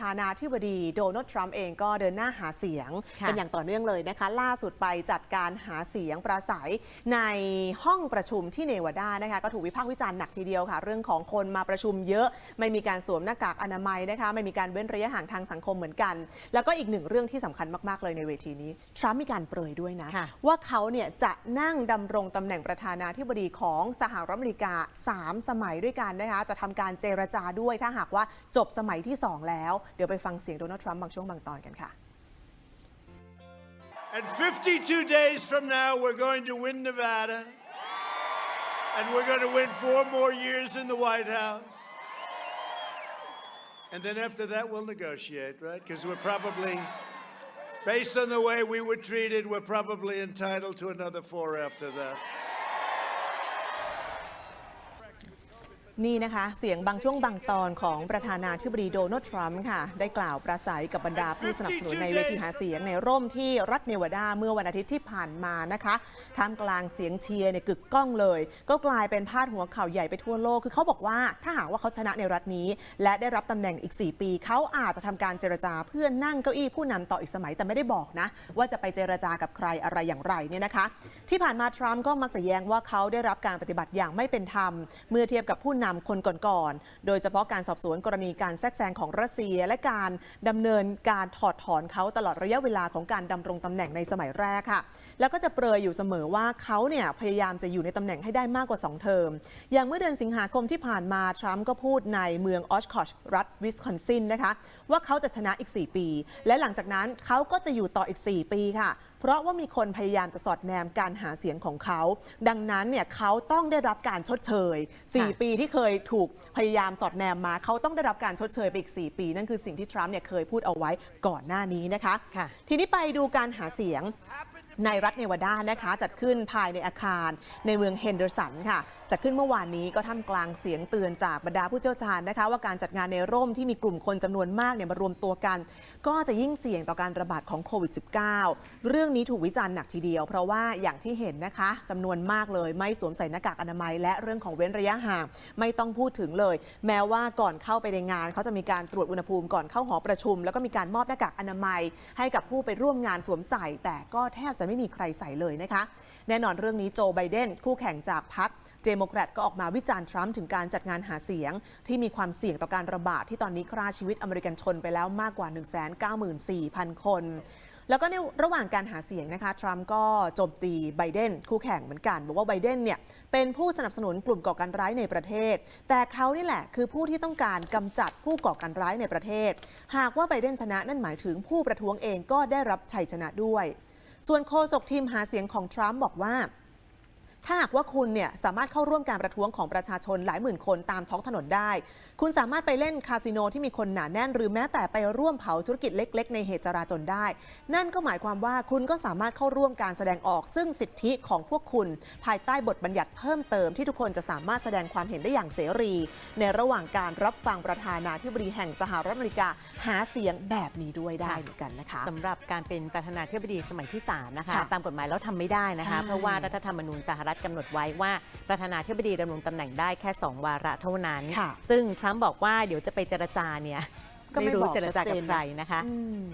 ธานาธิบดีโดนัลด์ทรัมป์เองก็เดินหน้าหาเสียงค่ะเป็นอย่างต่อเนื่องเลยนะคะ ล่าสุดไปจัดการหาเสียงปราศัยในห้องประชุมที่เนวาดานะคะก็ถูกวิพากษ์วิจารณ์หนักทีเดียวค่ะ เรื่องของคนมาประชุมเยอะไม่มีการสวมหน้ากากอนามัยนะคะไม่มีการเว้นระยะห่างทางสังคมเหมือนกัน แล้วก็อีกหนึ่งเรื่องที่สำคัญมากๆเลยในเวทีนี้ทรัมป์มีการเปรยด้วยนะค่ะว่าเขาเนี่ยจะนั่งดำรงตำแหน่งประธานาธิบดีของสหรัฐอเมริกา 3 สมัยด้วยกันนะคะจะทำการเจรจาด้วยถ้าหากว่าจบสมัยที่ 2 แล้วเดี๋ยวไปฟังเสียงโดนัลด์ทรัมป์บางช่วงบางตอนกันค่ะ And 52 days from now, we're going to win Nevada. And we're going to win four more years in the White House. And then after that, we'll negotiate, right? Because we're probably, based on the way we were treated, we're probably entitled to another four after that. นี่นะคะ เสียงบางช่วงบางตอนของประธานาธิบดีโดนัลด์ทรัมป์ค่ะ ได้กล่าวประสัยกับบรรดาผู้สนับสนุนในเวทีหาเสียงในร่มที่รัฐเนวาดาเมื่อวันอาทิตย์ที่ผ่านมานะคะท่ามกลางเสียงเชียร์เนี่ยกึกก้องเลย ก็กลายเป็นพาดหัวข่าวใหญ่ไปทั่วโลก คือเขาบอกว่าถ้าหากว่าเขาชนะในรัฐนี้ และได้รับตำแหน่งอีก 4 ปี เขาอาจจะทำการเจรจาเพื่อนั่งเก้าอี้ผู้นำต่ออีกสมัยแต่ไม่ได้บอกนะ ว่าจะไปเจรจากับใครอะไรอย่างไรเนี่ยนะคะ ที่ผ่านมาทรัมป์ก็มักจะแย้งว่าเขาได้รับการปฏิบัติอย่างไม่เป็นธรรมเมื่อเทียบกับผู้นำคนก่อนๆ โดยเฉพาะการสอบสวนกรณีการแทรกแซงของรัสเซีย และการดำเนินการถอดถอนเขาตลอดระยะเวลาของการดำรงตำแหน่งในสมัยแรกค่ะ แล้วก็จะเปรยอยู่เสมอว่าเขาเนี่ยพยายามจะอยู่ในตำแหน่งให้ได้มากกว่า 2 เทอม อย่างเมื่อเดือนสิงหาคมที่ผ่านมา ทรัมป์ก็พูดในเมืองออชคอชรัฐวิสคอนซินนะคะ ว่าเขาจะชนะอีก 4 ปี และหลังจากนั้นเขาก็จะอยู่ต่ออีก 4 ปีค่ะ เพราะว่ามีคนพยายามจะสอดแนมการหาเสียงของเขา ดังนั้นเนี่ยเขาต้องได้รับการชดเชย 4 ปีที่เคยถูกพยายามสอดแนมมา เขาต้องได้รับการชดเชยไปอีก 4 ปี นั่นคือสิ่งที่ทรัมป์เนี่ยเคยพูดเอาไว้ก่อนหน้านี้นะคะค่ะทีนี้ไปดูการหาเสียง ในรัฐเนวาดานะคะจัดขึ้นภายในอาคารในเมืองเฮนเดอร์สันค่ะจัดขึ้นเมื่อวานนี้ก็ท่ามกลางเสียงเตือนจากบรรดาผู้เชี่ยวชาญนะคะ ว่าการจัดงานในร่มที่มีกลุ่มคนจำนวนมากเนี่ยมารวมตัวกัน ก็จะยิ่งเสี่ยงต่อการระบาดของโควิด -19 เรื่องนี้ถูกวิจารณ์หนักทีเดียว เพราะว่าอย่างที่เห็นนะคะจำนวนมากเลยไม่สวมใส่หน้ากากอนามัย และเรื่องของเว้นระยะห่างไม่ต้องพูดถึงเลย แม้ว่าก่อนเข้าไปในงาน เขาจะมีการตรวจอุณหภูมิก่อนเข้าหอประชุม แล้วก็มีการมอบหน้ากากอนามัย ให้กับผู้ไปร่วมงานสวมใส่ แต่ก็แทบจะไม่มีใครใส่เลยนะคะ แน่นอนเรื่องนี้โจไบเดนคู่แข่งจากพรรคเดโมแครตก็ออกมาวิจารณ์ทรัมป์ถึงการจัดงานหาเสียง ที่มีความเสี่ยงต่อการระบาดที่ตอนนี้ฆ่าชีวิตอเมริกันชนไปแล้วมากกว่า 194,000 คนแล้วก็ในระหว่างการหาเสียงนะคะ ทรัมป์ก็โจมตีไบเดนคู่แข่งเหมือนกัน บอกว่าไบเดนเนี่ยเป็นผู้สนับสนุนกลุ่มก่อการร้ายในประเทศ แต่เขานี่แหละคือผู้ที่ต้องการกำจัดผู้ก่อการร้ายในประเทศ หากว่าไบเดนชนะนั่นหมายถึงผู้ประท้วงเองก็ได้รับชัยชนะด้วย ส่วนโฆษกทีมหาเสียงของทรัมป์บอกว่า ถ้าหากว่าคุณเนี่ยสามารถเข้าร่วมการประท้วงของประชาชนหลายหมื่นคนตามท้องถนนได้ คุณสามารถไปเล่นคาสิโนที่มีคนหนาแน่น หรือแม้แต่ไปร่วมเผาธุรกิจเล็ก ๆ ในเหตุจราจนได้ นั่นก็หมายความว่าคุณก็สามารถเข้าร่วมการแสดงออกซึ่งสิทธิของพวกคุณ ภายใต้บทบัญญัติเพิ่มเติมที่ทุกคนจะสามารถแสดงความเห็นได้อย่างเสรี ในระหว่างการรับฟังประธานาธิบดีแห่งสหรัฐอเมริกาหาเสียงแบบนี้ด้วยได้เหมือนกันนะคะสำหรับการเป็นประธานาธิบดีสมัยที่3นะคะค่ะตามกฎหมายแล้วทำไม่ได้นะคะใช่เพราะว่ารัฐธรรมนูญสหรัฐกำหนดไว้ว่าประธานาธิบดีดำรงตำแหน่งได้แค่ 2 วาระเท่านั้นค่ะซึ่งทรัมป์บอกว่าเดี๋ยวจะไปเจรจาเนี่ยก็ไม่ไม่รู้บอกเจรจาชัดเจกับนใครนะคะอืม